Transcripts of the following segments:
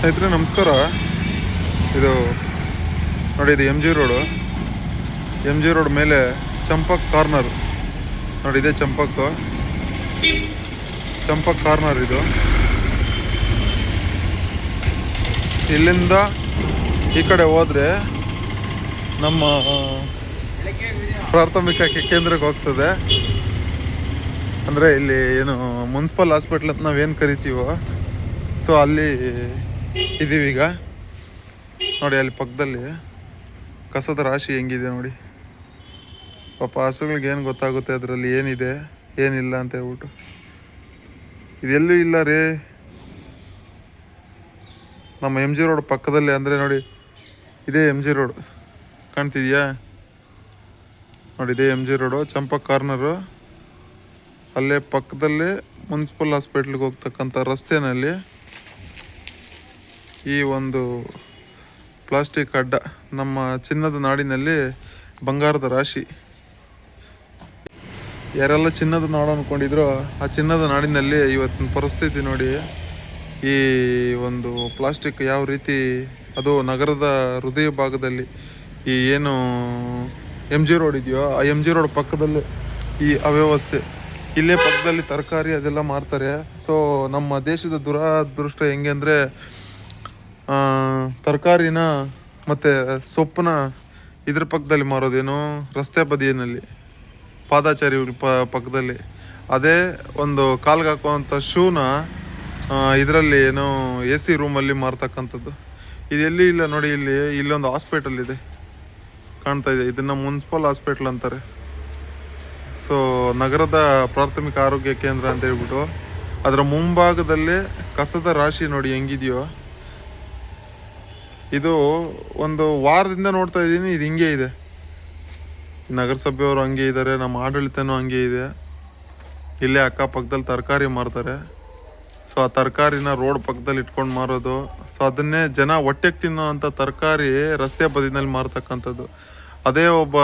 ಸ್ನೇಹಿತರೆ ನಮಸ್ಕಾರ. ಇದು ನೋಡಿ, ಇದು M G road M G road ಮೇಲೆ ಚಂಪಕ್ ಕಾರ್ನರ್. ನೋಡಿ, ಇದೆ ಚಂಪಕ್ ಚಂಪಕ್ ಕಾರ್ನರ್ ಇದು. ಇಲ್ಲಿಂದ ಈ ಕಡೆ ಹೋದರೆ ನಮ್ಮ ಪ್ರಾಥಮಿಕ ಕೇಂದ್ರಕ್ಕೆ ಹೋಗ್ತದೆ. ಅಂದರೆ ಇಲ್ಲಿ ಏನು ಮುನ್ಸಿಪಲ್ ಹಾಸ್ಪಿಟ್ಲ್ ಅಂತ ನಾವೇನು ಕರಿತೀವೋ, ಸೊ ಅಲ್ಲಿ ಇದ್ದೀವಿ ಈಗ. ನೋಡಿ ಅಲ್ಲಿ ಪಕ್ಕದಲ್ಲಿ ಕಸದ ರಾಶಿ ಹೆಂಗಿದೆ ನೋಡಿ. ಪಾಪ ಹಸುಗಳಿಗೆ ಏನು ಗೊತ್ತಾಗುತ್ತೆ ಅದರಲ್ಲಿ ಏನಿದೆ, ಏನಿಲ್ಲ ಅಂತ ಹೇಳ್ಬಿಟ್ಟು. ಇದೆಲ್ಲೂ ಇಲ್ಲ ರೀ. ನಮ್ಮ ಎಂ ಜಿ ರೋಡ್ ಪಕ್ಕದಲ್ಲಿ ಅಂದರೆ ನೋಡಿ, ಇದೇ ಎಂ ಜಿ ರೋಡ್. ಕಾಣ್ತಿದ್ಯಾ? ನೋಡಿ ಇದೇ M G road, Champak corner. ಅಲ್ಲೇ ಪಕ್ಕದಲ್ಲೇ ಮುನ್ಸಿಪಲ್ ಹಾಸ್ಪಿಟ್ಲಿಗೆ ಹೋಗ್ತಕ್ಕಂಥ ರಸ್ತೆನಲ್ಲಿ ಈ ಒಂದು ಪ್ಲಾಸ್ಟಿಕ್ ಅಡ್ಡ ನಮ್ಮ ಚಿನ್ನದ ನಾಡಿನಲ್ಲಿ ಬಂಗಾರದ ರಾಶಿ. ಯಾರೆಲ್ಲ ಚಿನ್ನದ ನಾಡು ಅಂದ್ಕೊಂಡಿದ್ರು ಆ ಚಿನ್ನದ ನಾಡಿನಲ್ಲಿ ಇವತ್ತಿನ ಪರಿಸ್ಥಿತಿ ನೋಡಿ, ಈ ಒಂದು ಪ್ಲಾಸ್ಟಿಕ್ ಯಾವ ರೀತಿ, ಅದು ನಗರದ ಹೃದಯ ಭಾಗದಲ್ಲಿ ಈ ಏನು ಎಂ ಜಿ ರೋಡ್ ಇದೆಯೋ, ಆ ಎಂ ಜಿ ರೋಡ್ ಪಕ್ಕದಲ್ಲಿ ಈ ಅವ್ಯವಸ್ಥೆ. ಇಲ್ಲೇ ಪಕ್ಕದಲ್ಲಿ ತರಕಾರಿ ಅದೆಲ್ಲ ಮಾರ್ತಾರೆ. ಸೊ ನಮ್ಮ ದೇಶದ ದುರಾದೃಷ್ಟ ಹೆಂಗೆ ಅಂದರೆ ತರಕಾರಿನ ಮತ್ತು ಸೊಪ್ಪನ್ನ ಇದ್ರ ಪಕ್ಕದಲ್ಲಿ ಮಾರೋದೇನು ರಸ್ತೆ ಬದಿಯಲ್ಲಿ, ಪಾದಾಚಾರಿ ಪ, ಪಕ್ಕದಲ್ಲಿ. ಅದೇ ಒಂದು ಕಾಲ್ಗೆ ಹಾಕುವಂಥ ಶೂನ ಇದರಲ್ಲಿ ಏನೋ ಎ ಸಿ ರೂಮಲ್ಲಿ ಮಾರ್ತಕ್ಕಂಥದ್ದು. ಎಲ್ಲಿ ಇಲ್ಲ ನೋಡಿ, ಇಲ್ಲಿ ಇಲ್ಲೊಂದು ಹಾಸ್ಪಿಟಲ್ ಇದೆ. ಕಾಣ್ತಾ ಇದೆ. ಇದನ್ನು ಮುನ್ಸಿಪಲ್ ಹಾಸ್ಪಿಟ್ಲ್ ಅಂತಾರೆ. ಸೊ ನಗರದ ಪ್ರಾಥಮಿಕ ಆರೋಗ್ಯ ಕೇಂದ್ರ ಅಂತ ಹೇಳ್ಬಿಟ್ಟು, ಅದರ ಮುಂಭಾಗದಲ್ಲೇ ಕಸದ ರಾಶಿ ನೋಡಿ ಹೆಂಗಿದೆಯೋ ಇದು ಒಂದು ವಾರದಿಂದ ನೋಡ್ತಾ ಇದ್ದೀನಿ, ಇದು ಹಿಂಗೆ ಇದೆ. ನಗರಸಭೆಯವರು ಹಂಗೆ ಇದ್ದಾರೆ, ನಮ್ಮ ಆಡಳಿತನೂ ಹಂಗೆ ಇದೆ. ಇಲ್ಲೇ ಅಕ್ಕಪಕ್ಕದಲ್ಲಿ ತರಕಾರಿ ಮಾರ್ತಾರೆ. ಸೊ ಆ ತರಕಾರಿನ ರೋಡ್ ಪಕ್ಕದಲ್ಲಿ ಇಟ್ಕೊಂಡು ಮಾರೋದು. ಸೊ ಅದನ್ನೇ ಜನ ಹೊಟ್ಟೆಗೆ ತಿನ್ನೋ ಅಂಥ ತರಕಾರಿ ರಸ್ತೆ ಬದಿನಲ್ಲಿ ಮಾರ್ತಕ್ಕಂಥದ್ದು. ಅದೇ ಒಬ್ಬ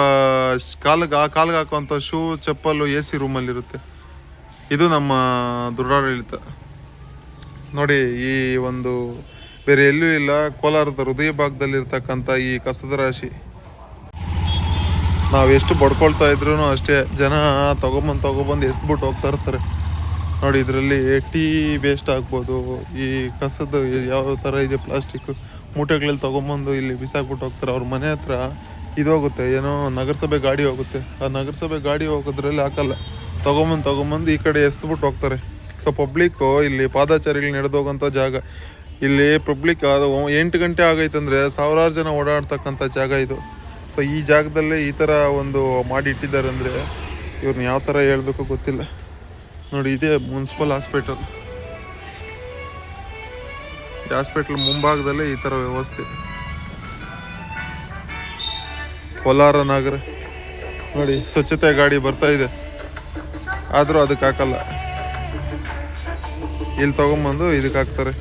ಕಾಲಿಗೆ ಆ, ಕಾಲಿಗೆ ಹಾಕುವಂಥ ಶೂ, ಚಪ್ಪಲು, ಎ ಸಿ ರೂಮಲ್ಲಿರುತ್ತೆ. ಇದು ನಮ್ಮ ದುರಾಡಳಿತ. ನೋಡಿ, ಈ ಒಂದು ಬೇರೆ ಎಲ್ಲೂ ಇಲ್ಲ. ಕೋಲಾರದ ಹೃದಯ ಭಾಗದಲ್ಲಿರ್ತಕ್ಕಂಥ ಈ ಕಸದ ರಾಶಿ. ನಾವು ಎಷ್ಟು ಬಡ್ಕೊಳ್ತಾ ಇದ್ರು ಅಷ್ಟೇ ಜನ ತಗೊಂಬಂದು ತೊಗೊಬಂದು ಎಸ್ಬಿಟ್ಟು ಹೋಗ್ತಾ ಇರ್ತಾರೆ. ನೋಡಿ, ಇದರಲ್ಲಿ ಟೀ ವೇಸ್ಟ್ ಆಗ್ಬೋದು. ಈ ಕಸದ ಯಾವ ಥರ ಇದೆ ಪ್ಲಾಸ್ಟಿಕ್ ಮೂಟೆಗಳಲ್ಲಿ ತಗೊಂಬಂದು ಇಲ್ಲಿ ಬಿಸಾಕ್ಬಿಟ್ಟು ಹೋಗ್ತಾರೆ. ಅವ್ರ ಮನೆ ಹತ್ರ ಇದೋಗುತ್ತೆ ಏನೋ ನಗರಸಭೆ ಗಾಡಿ ಹೋಗುತ್ತೆ. ಆ ನಗರಸಭೆ ಗಾಡಿ ಹೋಗೋದ್ರಲ್ಲಿ ಹಾಕಲ್ಲ. ತೊಗೊಂಬಂದು ತಗೊಂಬಂದು ಈ ಕಡೆ ಎಸ್ಬಿಟ್ಟು ಹೋಗ್ತಾರೆ. ಸೊ ಪಬ್ಲಿಕ್ಕು ಇಲ್ಲಿ ಪಾದಾಚಾರಿಗಳು ನಡೆದೋಗೋಂಥ ಜಾಗ. ಇಲ್ಲಿ ಪಬ್ಲಿಕ್ ಅದು ಎಂಟು ಗಂಟೆ ಆಗೈತಂದ್ರೆ ಸಾವಿರಾರು ಜನ ಓಡಾಡ್ತಕ್ಕಂಥ ಜಾಗ ಇದು. ಸೊ ಈ ಜಾಗದಲ್ಲೇ ಈ ಥರ ಒಂದು ಮಾಡಿ ಇಟ್ಟಿದ್ದಾರೆ ಅಂದರೆ ಇವ್ರನ್ನ ಯಾವ ಥರ ಹೇಳಬೇಕು ಗೊತ್ತಿಲ್ಲ. ನೋಡಿ, ಇದೇ ಮುನ್ಸಿಪಲ್ ಹಾಸ್ಪಿಟಲ್ ಈ ಹಾಸ್ಪಿಟ್ಲ್ ಮುಂಭಾಗದಲ್ಲೇ ಈ ಥರ ವ್ಯವಸ್ಥೆ. ಕೋಲಾರ ನಗರ. ನೋಡಿ, ಸ್ವಚ್ಛತೆ ಗಾಡಿ ಬರ್ತಾ ಇದೆ. ಆದರೂ ಅದಕ್ಕೆ ಹಾಕಲ್ಲ. ಇಲ್ಲಿ ತೊಗೊಂಬಂದು ಇದಕ್ಕೆ ಹಾಕ್ತಾರೆ.